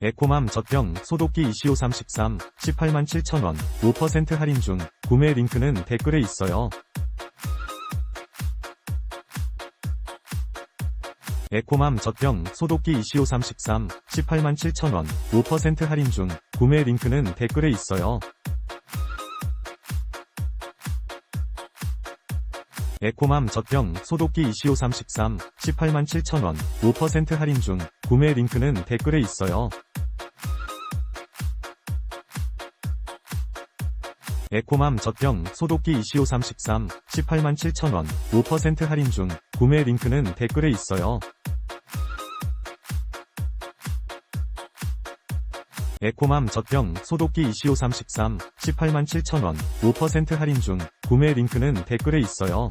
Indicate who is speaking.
Speaker 1: 에코맘 젖병 소독기 이시오 33 18만 7천원 5% 할인 중 구매 링크는 댓글에 있어요. 에코맘 젖병 소독기 이시오 33 18만 7천원 5% 할인 중 구매 링크는 댓글에 있어요. 에코맘 젖병 소독기 이시오 33 18만 7천원 5% 할인 중 구매 링크는 댓글에 있어요. 에코맘 젖병 소독기 이시오 33 18만 7천원 5% 할인 중 구매 링크는 댓글에 있어요. 에코맘 젖병 소독기 이시오 33 18만 7천원 5% 할인 중 구매 링크는 댓글에 있어요.